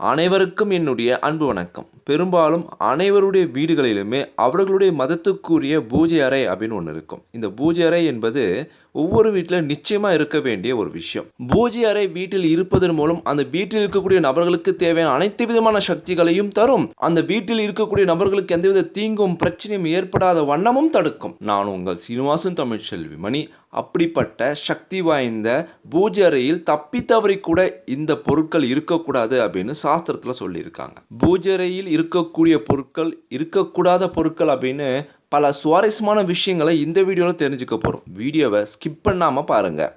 அனைவருக்கும் என்னுடைய அன்பு வணக்கம். பெரும்பாலும் அனைவருடைய வீடுகளிலுமே அவர்களுடைய மதத்துக்குரிய பூஜை அறை அப்படின்னு ஒன்று இருக்கும். இந்த பூஜை அறை என்பது ஒவ்வொரு வீட்டில் நிச்சயமாக இருக்க வேண்டிய ஒரு விஷயம். பூஜை அறை வீட்டில் இருப்பதன் மூலம் அந்த வீட்டில் இருக்கக்கூடிய நபர்களுக்கு தேவையான அனைத்து விதமான சக்திகளையும் தரும். அந்த வீட்டில் இருக்கக்கூடிய நபர்களுக்கு எந்தவித தீங்கும் பிரச்சனையும் ஏற்படாத வண்ணமும் தடுக்கும். நான் உங்கள் சீனிவாசன் தமிழ்ச்செல்வி மணி அப்படிப்பட்ட சக்தி வாய்ந்த பூஜை அறையில் தப்பி தவறி கூட இந்த பொருட்கள் இருக்கக்கூடாது அப்படின்னு சாஸ்திரத்தில் சொல்லியிருக்காங்க. பூஜை அறையில் இருக்கக்கூடிய பொருட்கள் இருக்கக்கூடாத பொருட்கள் அப்படின்னு பல சுவாரஸ்யமான விஷயங்களை இந்த வீடியோவில் தெரிஞ்சுக்க போகிறோம் வீடியோவை ஸ்கிப் பண்ணாமல் பாருங்கள்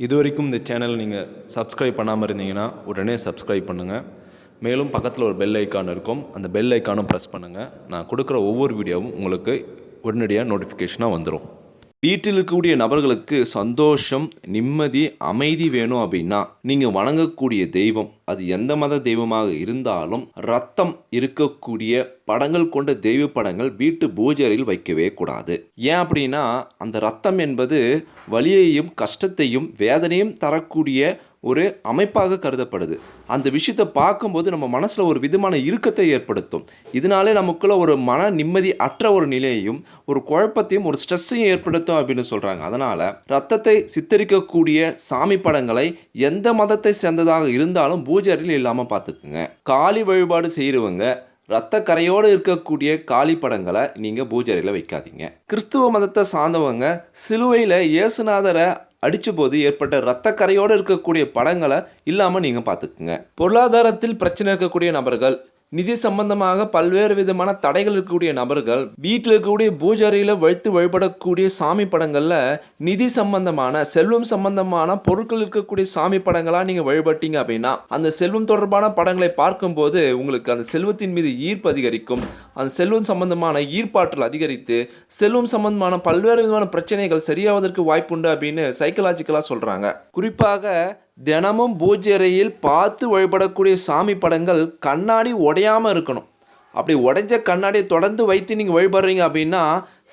இது வரைக்கும் இந்த சேனலை நீங்கள் சப்ஸ்கிரைப் பண்ணாமல் இருந்தீங்கன்னா உடனே சப்ஸ்கிரைப் பண்ணுங்கள் மேலும் பக்கத்தில் ஒரு பெல் ஐக்கான் இருக்கும். அந்த பெல் ஐக்கானும் ப்ரெஸ் பண்ணுங்கள் நான் கொடுக்குற ஒவ்வொரு வீடியோவும் உங்களுக்கு உடனடியாக நோட்டிஃபிகேஷனாக வந்துடும் வீட்டில் இருக்கக்கூடிய நபர்களுக்கு சந்தோஷம் நிம்மதி அமைதி வேணும் அப்படின்னா நீங்கள் வணங்கக்கூடிய தெய்வம் அது எந்த மத தெய்வமாக இருந்தாலும் ரத்தம் இருக்கக்கூடிய படங்கள் கொண்ட தெய்வ படங்கள் வீட்டு பூஜை அறையில் வைக்கவே கூடாது. ஏன் அப்படின்னா அந்த ரத்தம் என்பது வலியையும் கஷ்டத்தையும் வேதனையும் தரக்கூடிய ஒரு அமைப்பாக கருதப்படுது. அந்த விஷயத்தை பார்க்கும்போது நம்ம மனசில் ஒரு விதமான இறுக்கத்தை ஏற்படுத்தும். இதனாலே நமக்குள்ளே ஒரு மன நிம்மதி அற்ற ஒரு நிலையையும் ஒரு குழப்பத்தையும் ஒரு ஸ்ட்ரெஸ்ஸையும் ஏற்படுத்தும் அப்படின்னு சொல்கிறாங்க அதனால் ரத்தத்தை சித்தரிக்கக்கூடிய சாமி படங்களை எந்த மதத்தை சேர்ந்ததாக இருந்தாலும் பூஜை அறையில் இல்லாமல் பார்த்துக்குங்க. காளி வழிபாடு செய்கிறவங்க ரத்த கரையோடு இருக்கக்கூடிய காளி படங்களை நீங்கள் பூஜை வைக்காதீங்க. கிறிஸ்துவ மதத்தை சார்ந்தவங்க சிலுவையில் இயேசுநாதரை அடித்த போது ஏற்பட்ட இரத்தக்கரையோடு இருக்கக்கூடிய படங்களை இல்லாமல் நீங்கள் பார்த்துக்குங்க பொருளாதாரத்தில் பிரச்சனை இருக்கக்கூடிய நபர்கள் நிதி சம்பந்தமாக பல்வேறு விதமான தடைகள் இருக்கக்கூடிய நபர்கள் வீட்டில் இருக்கக்கூடிய பூஜாரியில் வழித்து வைத்து வழிபடக்கூடிய சாமி படங்களில் நிதி சம்பந்தமான செல்வம் சம்பந்தமான பொருட்கள் இருக்கக்கூடிய சாமி படங்களாக நீங்கள் வழிபட்டீங்க அப்படின்னா அந்த செல்வம் தொடர்பான படங்களை பார்க்கும்போது உங்களுக்கு அந்த செல்வத்தின் மீது ஈர்ப்பு அதிகரிக்கும். அந்த செல்வம் சம்பந்தமான ஈர்ப்பாற்றல் அதிகரித்து செல்வம் சம்பந்தமான பல்வேறு விதமான பிரச்சனைகள் சரியாவதற்கு வாய்ப்புண்டு அப்படின்னு சைக்கலாஜிக்கலாக சொல்கிறாங்க குறிப்பாக தினமும் பூஜை அறையில் பார்த்து வழிபடக்கூடிய சாமி படங்கள் கண்ணாடி உடையாமல் இருக்கணும். அப்படி உடைஞ்ச கண்ணாடியை தொடர்ந்து வைத்து நீங்கள் வழிபடுறீங்க அப்படின்னா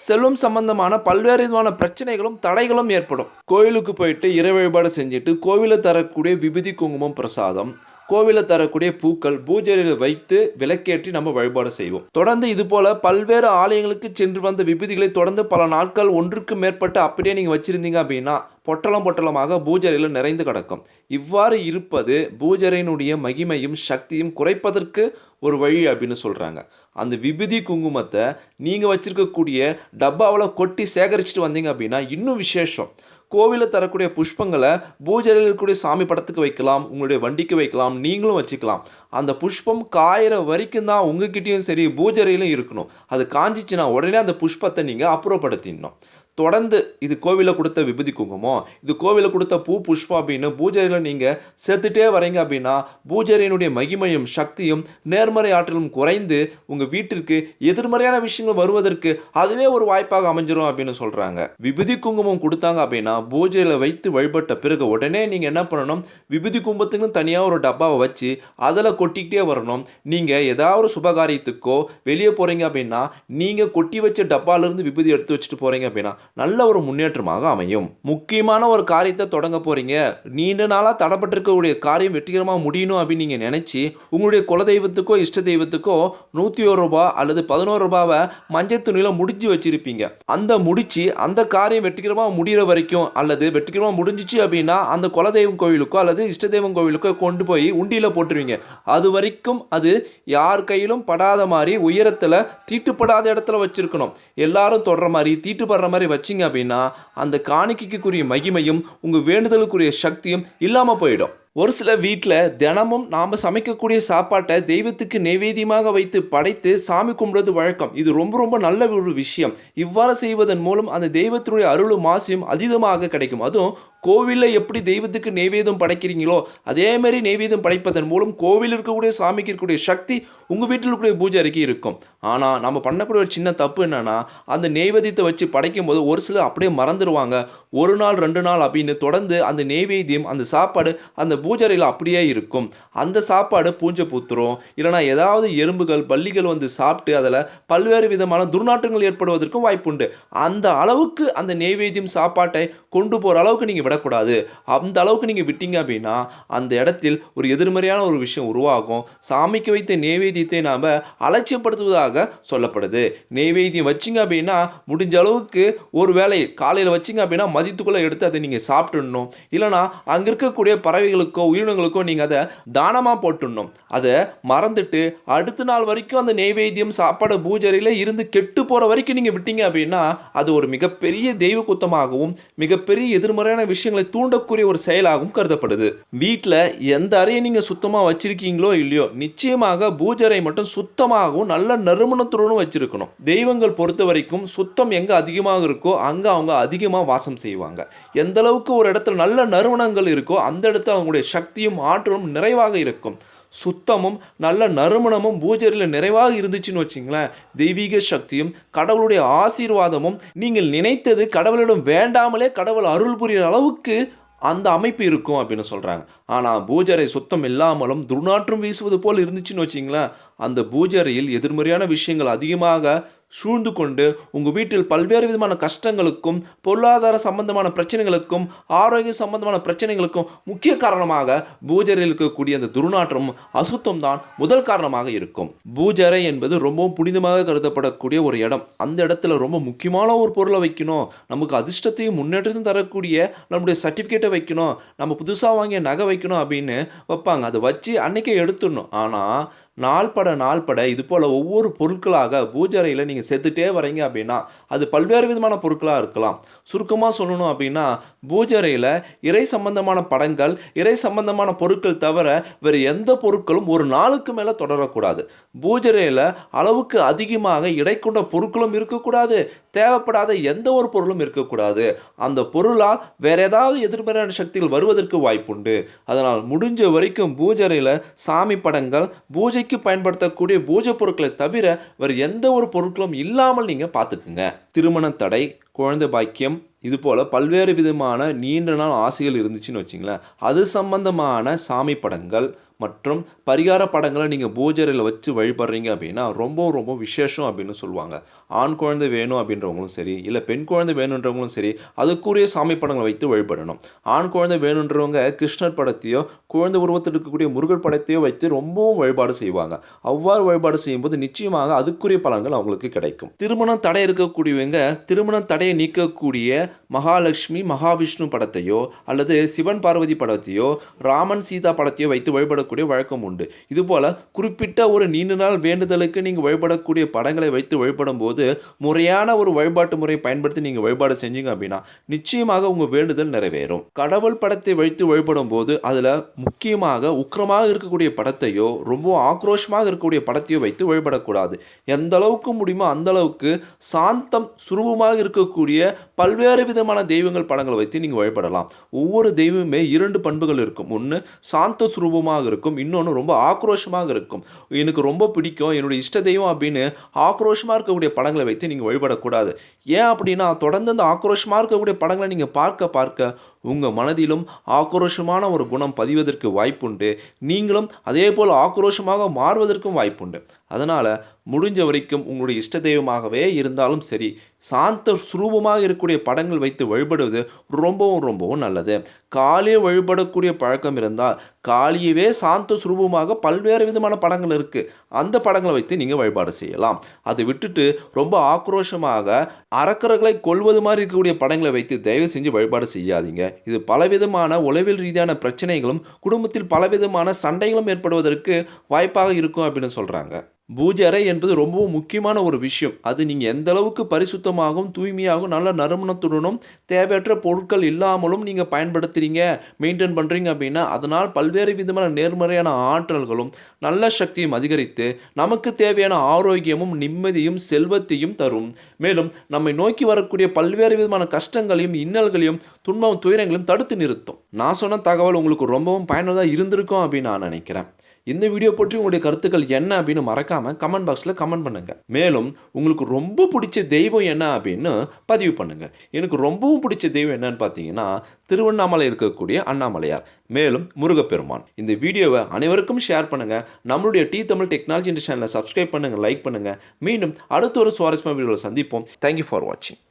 செல்வம் சம்பந்தமான பல்வேறு விதமான பிரச்சனைகளும் தடைகளும் ஏற்படும். கோயிலுக்கு போயிட்டு இறை வழிபாடு செஞ்சுட்டு கோவிலில் தரக்கூடிய விபதி குங்குமம் பிரசாதம் கோவிலில் தரக்கூடிய பூக்கள் பூஜையில் வைத்து விளக்கேற்றி நம்ம வழிபாடு செய்வோம். தொடர்ந்து இது போல பல்வேறு ஆலயங்களுக்கு சென்று வந்த விபூதிகளை தொடர்ந்து பல நாட்கள் ஒன்றுக்கு மேற்பட்டு அப்படியே நீங்கள் வச்சிருந்தீங்க அப்படின்னா பொட்டலம் பொட்டலமாக பூஜரையில் நிறைந்து கிடக்கும். இவ்வாறு இருப்பது பூஜரையினுடைய மகிமையும் சக்தியும் குறைப்பதற்கு ஒரு வழி அப்படின்னு சொல்கிறாங்க அந்த விபூதி குங்குமத்தை நீங்கள் வச்சுருக்கக்கூடிய டப்பாவில் கொட்டி சேகரிச்சுட்டு வந்தீங்க அப்படின்னா இன்னும் விசேஷம். கோவிலில் தரக்கூடிய புஷ்பங்களை பூஜையில் இருக்கக்கூடிய சாமி படத்துக்கு வைக்கலாம் உங்களுடைய வண்டிக்கு வைக்கலாம் நீங்களும் வச்சுக்கலாம். அந்த புஷ்பம் காயிற வரைக்கும் தான் உங்ககிட்டயும் சரி பூஜரையிலும் இருக்கணும். அது காஞ்சிச்சுன்னா உடனே அந்த புஷ்பத்தை நீங்கள் அப்புறப்படுத்திடணும். தொடர்ந்து இது கோவிலில் கொடுத்த விபூதி குங்குமம் இது கோவிலில் கொடுத்த பூ புஷ்பம் அப்படின்னு பூஜையில் நீங்கள் சேர்த்துட்டே வரீங்க அப்படின்னா பூஜையினுடைய மகிமையும் சக்தியும் நேர்மறை ஆற்றலும் குறைந்து உங்கள் வீட்டிற்கு எதிர்மறையான விஷயங்கள் வருவதற்கு அதுவே ஒரு வாய்ப்பாக அமைஞ்சிரும் அப்படின்னு சொல்கிறாங்க விபூதி குங்குமம் கொடுத்தாங்க அப்படின்னா பூஜையில் வைத்து வழிபட்ட பிறகு உடனே நீங்கள் என்ன பண்ணணும்? விபூதி குங்குமத்துக்கும் தனியாக ஒரு டப்பாவை வச்சு அதில் கொட்டிக்கிட்டே வரணும். நீங்கள் ஏதாவது ஒரு சுபகாரியத்துக்கோ வெளியே போகிறீங்க அப்படின்னா நீங்கள் கொட்டி வச்ச டப்பாலேருந்து விபூதி எடுத்து வச்சுட்டு போகிறீங்க அப்படின்னா நல்ல ஒரு முன்னேற்றமாக அமையும். முக்கியமான ஒரு காரியத்தை தொடங்க போகிறீங்க நீண்ட நாளாக தடப்பட்டிருக்கக்கூடிய காரியம் வெற்றிகரமாக முடியணும் அப்படின்னு நீங்கள் நினச்சி உங்களுடைய குலதெய்வத்துக்கோ இஷ்ட தெய்வத்துக்கோ நூற்றி ஒரு ரூபா அல்லது பதினோரு ரூபாவை மஞ்சள் துணியில் முடிஞ்சு வச்சுருப்பீங்க. அந்த முடிச்சு அந்த காரியம் வெற்றிகரமாக முடிகிற வரைக்கும் அல்லது வெற்றிகரமாக முடிஞ்சிச்சு அப்படின்னா அந்த குலதெய்வம் கோவிலுக்கோ அல்லது இஷ்ட தெய்வம் கோவிலுக்கோ கொண்டு போய் உண்டியில் போட்டுருவீங்க. அது வரைக்கும் அது யார் கையிலும் படாத மாதிரி உயரத்தில் தீட்டுப்படாத இடத்துல வச்சுருக்கணும். எல்லாரும் தொடுற மாதிரி தீட்டுப்படுற மாதிரி வச்சிங்க அப்படின்னா அந்த காணிக்கைக்குரிய மகிமையும் உங்கள் வேண்டுதலுக்குரிய சக்தியும் இல்லாமல் போயிடும். ஒரு சில வீட்டில் தினமும் நாம் சமைக்கக்கூடிய சாப்பாட்டை தெய்வத்துக்கு நைவேத்தியமாக வைத்து படைத்து சாமி கும்பிடுறது வழக்கம். இது ரொம்ப ரொம்ப நல்ல ஒரு விஷயம். இவ்வாறு செய்வதன் மூலம் அந்த தெய்வத்தினுடைய அருளும் மாசியும் அதீதமாக கிடைக்கும். அதுவும் கோவிலில் எப்படி தெய்வத்துக்கு நெய்வேதம் படைக்கிறீங்களோ அதேமாதிரி நெய்வேதம் படைப்பதன் மூலம் கோவில் இருக்கக்கூடிய சாமிக்கு இருக்கக்கூடிய சக்தி உங்கள் வீட்டில் இருக்கக்கூடிய பூஜை அறைக்கு இருக்கும். ஆனால் நம்ம பண்ணக்கூடிய ஒரு சின்ன தப்பு என்னன்னா அந்த நெய்வேதியத்தை வச்சு படைக்கும் போது ஒரு சிலர் அப்படியே மறந்துடுவாங்க ஒரு நாள் ரெண்டு நாள் அப்படின்னு தொடர்ந்து அந்த நெய்வேத்தியம் அந்த சாப்பாடு அந்த பூஜரையில் அப்படியே இருக்கும். அந்த சாப்பாடு பூஞ்சை பூத்துரும். இல்லைனா ஏதாவது எறும்புகள் பள்ளிகள் வந்து சாப்பிட்டு அதில் பல்வேறு விதமான துர்நாற்றங்கள் ஏற்படுவதற்கும் வாய்ப்புண்டு. அந்த அளவுக்கு அந்த நெய்வேத்தியம் சாப்பாட்டை கொண்டு போகிற அளவுக்கு நீங்கள் விட விடக்கூடாது அந்த அளவுக்கு நீங்கள் விட்டீங்க அப்படின்னா அந்த இடத்தில் ஒரு எதிர்மறையான ஒரு விஷயம் உருவாகும். சாமிக்கு வைத்த நெய்வேத்தியத்தை நாம் அலட்சியப்படுத்துவதாக சொல்லப்படுது. நெய்வேத்தியம் வச்சிங்க அப்படின்னா முடிஞ்ச அளவுக்கு ஒரு வேளை காலையில் வச்சிங்க அப்படின்னா மதித்துக்குள்ளே எடுத்து அதை நீங்கள் சாப்பிட்டுடணும். இல்லைனா அங்கே இருக்கக்கூடிய பறவைகளுக்கோ உயிரினங்களுக்கோ நீங்கள் அதை தானமாக போட்டுடணும். அதை மறந்துட்டு அடுத்த நாள் வரைக்கும் அந்த நெய்வேத்தியம் சாப்பாடு பூஜரையில் இருந்து கெட்டு போகிற வரைக்கும் நீங்கள் விட்டீங்க அப்படின்னா அது ஒரு மிகப்பெரிய தெய்வ குத்தமாகவும் மிகப்பெரிய எதிர்மறையான விஷயம் விஷயங்களை தூண்டக்கூடிய ஒரு செயலாகவும் கருதப்படுது. வீட்டில் எந்த அறையை நீங்கள் சுத்தமாக வச்சிருக்கீங்களோ இல்லையோ நிச்சயமாக பூஜரை மட்டும் சுத்தமாகவும் நல்ல நறுமணத்துடனும் வச்சிருக்கணும். தெய்வங்கள் பொறுத்த வரைக்கும் சுத்தம் எங்கே அதிகமாக இருக்கோ அங்கே அவங்க அதிகமாக வாசம் செய்வாங்க. எந்த அளவுக்கு ஒரு இடத்துல நல்ல நறுமணங்கள் இருக்கோ அந்த இடத்துல அவங்களுடைய சக்தியும் ஆற்றலும் நிறைவாக இருக்கும். சுத்தமும் நல்ல நறுமணமும் பூஜையில் நிறைவாக இருந்துச்சுன்னு வச்சிங்களேன். தெய்வீக சக்தியும் கடவுளுடைய ஆசீர்வாதமும் நீங்கள் நினைத்தது கடவுளிடம் வேண்டாமலே கடவுள் அருள் புரிகிற அளவுக்கு அந்த அமைப்பு இருக்கும் அப்படின்னு சொல்கிறாங்க ஆனால் பூஜரை சுத்தம் இல்லாமலும் துர்நாற்றம் வீசுவது போல் இருந்துச்சுன்னு வச்சிங்களேன் அந்த பூஜரையில் எதிர்மறையான விஷயங்கள் அதிகமாக சூழ்ந்து கொண்டு உங்கள் வீட்டில் பல்வேறு விதமான கஷ்டங்களுக்கும் பொருளாதார சம்பந்தமான பிரச்சனைகளுக்கும் ஆரோக்கிய சம்பந்தமான பிரச்சனைகளுக்கும் முக்கிய காரணமாக பூஜரையில் இருக்கக்கூடிய அந்த துர்நாற்றம் அசுத்தம் தான் முதல் காரணமாக இருக்கும். பூஜரை என்பது ரொம்பவும் புனிதமாக கருதப்படக்கூடிய ஒரு இடம். அந்த இடத்துல ரொம்ப முக்கியமான ஒரு பொருளை வைக்கணும். நமக்கு அதிர்ஷ்டத்தையும் முன்னேற்றத்தையும் தரக்கூடிய நம்முடைய சர்டிஃபிகேட்டை வைக்கணும். நம்ம புதுசாக வாங்கிய நகை வைக்கணும் அப்படின்னு வைப்பாங்க. அதை வச்சு அன்றைக்கே எடுத்துடணும். ஆனால் நாள்பட நாள்பட இது போல் ஒவ்வொரு பொருட்களாக பூஜரையில் நீங்கள் செத்துட்டே வரீங்க அப்படின்னா அது பல்வேறு விதமான பொருட்களாக இருக்கலாம். சுருக்கமாக சொல்லணும் அப்படின்னா பூஜரையில் இறை சம்பந்தமான படங்கள் இறை சம்பந்தமான பொருட்கள் தவிர வேறு எந்த பொருட்களும் ஒரு நாளுக்கு மேலே தொடரக்கூடாது. பூஜரையில் அளவுக்கு அதிகமாக இடை கொண்ட பொருட்களும் இருக்கக்கூடாது. தேவைப்படாத எந்த ஒரு பொருளும் இருக்கக்கூடாது. அந்த பொருளால் வேற ஏதாவது எதிர்மறையான சக்திகள் வருவதற்கு வாய்ப்புண்டு. அதனால் முடிஞ்ச வரைக்கும் பூஜரையில் சாமி படங்கள் பூஜை பூஜைக்கு பயன்படுத்தக்கூடிய பூஜை பொருட்களை தவிர வேறு எந்த ஒரு பொருட்களும் இல்லாமல் நீங்கள் பார்த்துக்குங்க. திருமண தடை குழந்தை பாக்கியம் இது போல் பல்வேறு விதமான நீண்ட நாள் ஆசைகள் இருந்துச்சுன்னு வச்சிங்களேன். அது சம்பந்தமான சாமி படங்கள் மற்றும் பரிகார படங்களை நீங்கள் பூஜரையில் வச்சு வழிபடுறீங்க அப்படின்னா ரொம்ப ரொம்ப விசேஷம் அப்படின்னு சொல்லுவாங்க. ஆண் குழந்தை வேணும் அப்படின்றவங்களும் சரி இல்லை பெண் குழந்தை வேணுன்றவங்களும் சரி அதுக்குரிய சாமி படங்களை வைத்து வழிபடணும். ஆண் குழந்தை வேணுன்றவங்க கிருஷ்ணர் படத்தையோ குழந்தை உருவத்தில் இருக்கக்கூடிய முருகர் படத்தையோ வைத்து ரொம்பவும் வழிபாடு செய்வாங்க. அவ்வாறு வழிபாடு செய்யும்போது நிச்சயமாக அதுக்குரிய பலன்கள் அவங்களுக்கு கிடைக்கும். திருமணம் தடை இருக்கக்கூடியவங்க திருமணம் தடையை நீக்கக்கூடிய மகாலட்சுமி மகாவிஷ்ணு படத்தையோ அல்லது சிவன் பார்வதி படத்தையோ ராமன் சீதா படத்தையோ வைத்து வழிபடக்கூடிய வழக்கம் உண்டு. இதுபோல் குறிப்பிட்ட ஒரு நீண்ட நாள் வேண்டுதலுக்கு நீங்கள் வழிபடக்கூடிய படங்களை வைத்து வழிபடும் போது முறையான ஒரு வழிபாட்டு முறையை பயன்படுத்தி நீங்கள் வழிபாடு செஞ்சீங்க அப்படின்னா நிச்சயமாக உங்கள் வேண்டுதல் நிறைவேறும். கடவுள் படத்தை வைத்து வழிபடும் போது அதில் முக்கியமாக உக்கிரமாக இருக்கக்கூடிய படத்தையோ ரொம்ப ஆக்ரோஷமாக இருக்கக்கூடிய படத்தையோ வைத்து வழிபடக்கூடாது. எந்த அளவுக்கு முடியுமோ அந்த அளவுக்கு சாந்தம் சுரூபமாக இருக்கக்கூடிய பல்வேறு விதமான தெய்வங்கள் படங்களை வைத்து நீங்கள் வழிபடலாம். ஒவ்வொரு தெய்வமே இரண்டு பண்புகள் இருக்கும். ஒன்று சாந்த சுரூபமாக இருக்கும் இருக்கும். இன்னொன்று ரொம்ப ஆக்ரோஷமாக இருக்கும். எனக்கு ரொம்ப பிடிக்கும். என்னுடைய இஷ்ட தெய்வம் அப்படின்னு ஆக்ரோஷமாக இருக்கக்கூடிய படங்களை வைத்து நீங்கள் வழிபடக்கூடாது. ஏன் அப்படின்னா தொடர்ந்து அந்த ஆக்ரோஷமாக இருக்கக்கூடிய படங்களை நீங்கள் பார்க்க பார்க்க உங்கள் மனதிலும் ஆக்ரோஷமான ஒரு குணம் பதிவதற்கு வாய்ப்புண்டு. நீங்களும் அதே போல் ஆக்ரோஷமாக மாறுவதற்கும் வாய்ப்புண்டு. அதனால் முடிஞ்ச வரைக்கும் உங்களுடைய இஷ்ட தெய்வமாகவே இருந்தாலும் சரி சாந்த சுரூபமாக இருக்கக்கூடிய படங்கள் வைத்து வழிபடுவது ரொம்பவும் ரொம்பவும் நல்லது. காளியை வழிபடக்கூடிய பழக்கம் இருந்தால் காளியவே சாந்த சுரூபமாக பல்வேறு விதமான படங்கள் இருக்குது அந்த படங்களை வைத்து நீங்கள் வழிபாடு செய்யலாம். அதை விட்டுட்டு ரொம்ப ஆக்ரோஷமாக அரக்கர்களை கொல்வது மாதிரி இருக்கக்கூடிய படங்களை வைத்து தயவு செஞ்சு வழிபாடு செய்யாதீங்க. இது பலவிதமான உளவியல் ரீதியான பிரச்சனைகளும் குடும்பத்தில் பலவிதமான சண்டைகளும் ஏற்படுவதற்கு வாய்ப்பாக இருக்கும் அப்படின்னு சொல்கிறாங்க பூஜை அறை என்பது ரொம்பவும் முக்கியமான ஒரு விஷயம். அது நீங்கள் எந்த அளவுக்கு பரிசுத்தமாகவும் தூய்மையாகவும் நல்ல நறுமணத்துடனும் தேவையற்ற பொருட்கள் இல்லாமலும் நீங்கள் பயன்படுத்துகிறீங்க மெயின்டைன் பண்ணுறீங்க அப்படின்னா அதனால் பல்வேறு விதமான நேர்மறையான ஆற்றல்களும் நல்ல சக்தியும் அதிகரித்து நமக்கு தேவையான ஆரோக்கியமும் நிம்மதியும் செல்வத்தையும் தரும். மேலும் நம்மை நோக்கி வரக்கூடிய பல்வேறு விதமான கஷ்டங்களையும் இன்னல்களையும் துன்பம் துயரங்களையும் தடுத்து நிறுத்தும். நான் சொன்ன தகவல் உங்களுக்கு ரொம்பவும் பயனுள்ளதாக இருந்திருக்கும் அப்படின்னு நான் நினைக்கிறேன். இந்த வீடியோ பற்றி உங்களுடைய கருத்துக்கள் என்ன அப்படின்னு மறக்காமல் கமெண்ட் பாக்ஸில் கமெண்ட் பண்ணுங்கள் மேலும் உங்களுக்கு ரொம்ப பிடிச்ச தெய்வம் என்ன அப்படின்னு பதிவு பண்ணுங்கள் எனக்கு ரொம்பவும் பிடிச்ச தெய்வம் என்னன்னு பார்த்தீங்கன்னா திருவண்ணாமலை இருக்கக்கூடிய அண்ணாமலையார். மேலும் முருகப்பெருமான். இந்த வீடியோவை அனைவருக்கும் ஷேர் பண்ணுங்கள் நம்மளுடைய டி தமிழ் டெக்னாலஜி சேனலை சப்ஸ்கிரைப் பண்ணுங்கள் லைக் பண்ணுங்கள் மீண்டும் அடுத்த ஒரு சுவாரஸ்யமான வீடியோவில் சந்திப்போம். தேங்க்யூ ஃபார் வாட்சிங்